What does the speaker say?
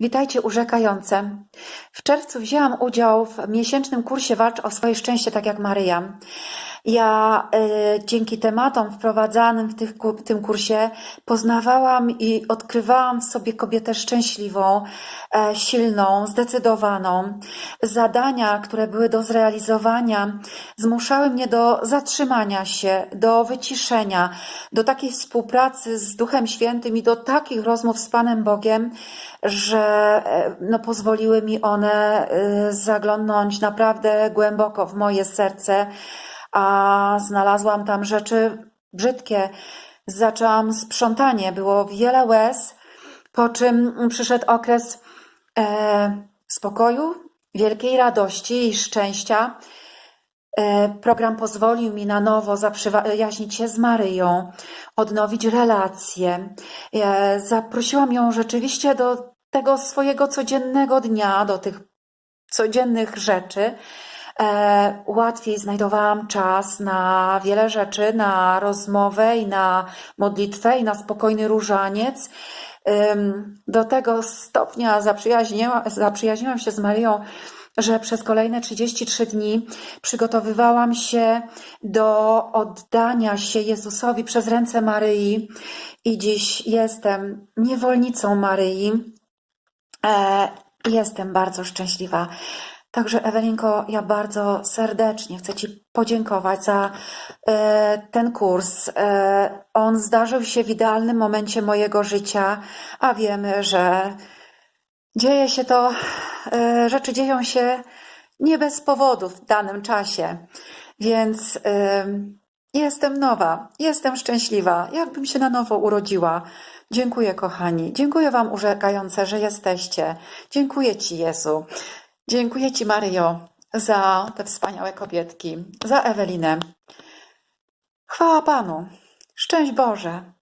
Witajcie urzekające. W czerwcu wzięłam udział w miesięcznym kursie Walcz o swoje szczęście, tak jak Maryja. Ja y, dzięki tematom wprowadzanym w tych, ku- tym kursie poznawałam i odkrywałam w sobie kobietę szczęśliwą, e, silną, zdecydowaną. Zadania, które były do zrealizowania, zmuszały mnie do zatrzymania się, do wyciszenia, do takiej współpracy z Duchem Świętym i do takich rozmów z Panem Bogiem, że e, no, pozwoliły mi one zaglądnąć naprawdę głęboko w moje serce, a znalazłam tam rzeczy brzydkie. Zaczęłam sprzątanie, było wiele łez, po czym przyszedł okres e, spokoju, wielkiej radości i szczęścia. E, Program pozwolił mi na nowo zaprzyjaźnić się z Maryją, odnowić relacje. E, Zaprosiłam ją rzeczywiście do tego swojego codziennego dnia, do tych codziennych rzeczy. E, Łatwiej znajdowałam czas na wiele rzeczy, na rozmowę i na modlitwę i na spokojny różaniec. Do tego stopnia zaprzyjaźniła, zaprzyjaźniłam się z Maryją, że przez kolejne 33 dni przygotowywałam się do oddania się Jezusowi przez ręce Maryi i dziś jestem niewolnicą Maryi. E, Jestem bardzo szczęśliwa. Także Ewelinko, ja bardzo serdecznie chcę Ci podziękować za e, ten kurs. E, on zdarzył się w idealnym momencie mojego życia, a wiemy, że dzieje się to, e, rzeczy dzieją się nie bez powodu w danym czasie. Więc em, jestem nowa, jestem szczęśliwa, jakbym się na nowo urodziła. Dziękuję, kochani. Dziękuję Wam, urzekające, że jesteście. Dziękuję Ci, Jezu. Dziękuję Ci, Maryjo, za te wspaniałe kobietki, za Ewelinę. Chwała Panu. Szczęść Boże.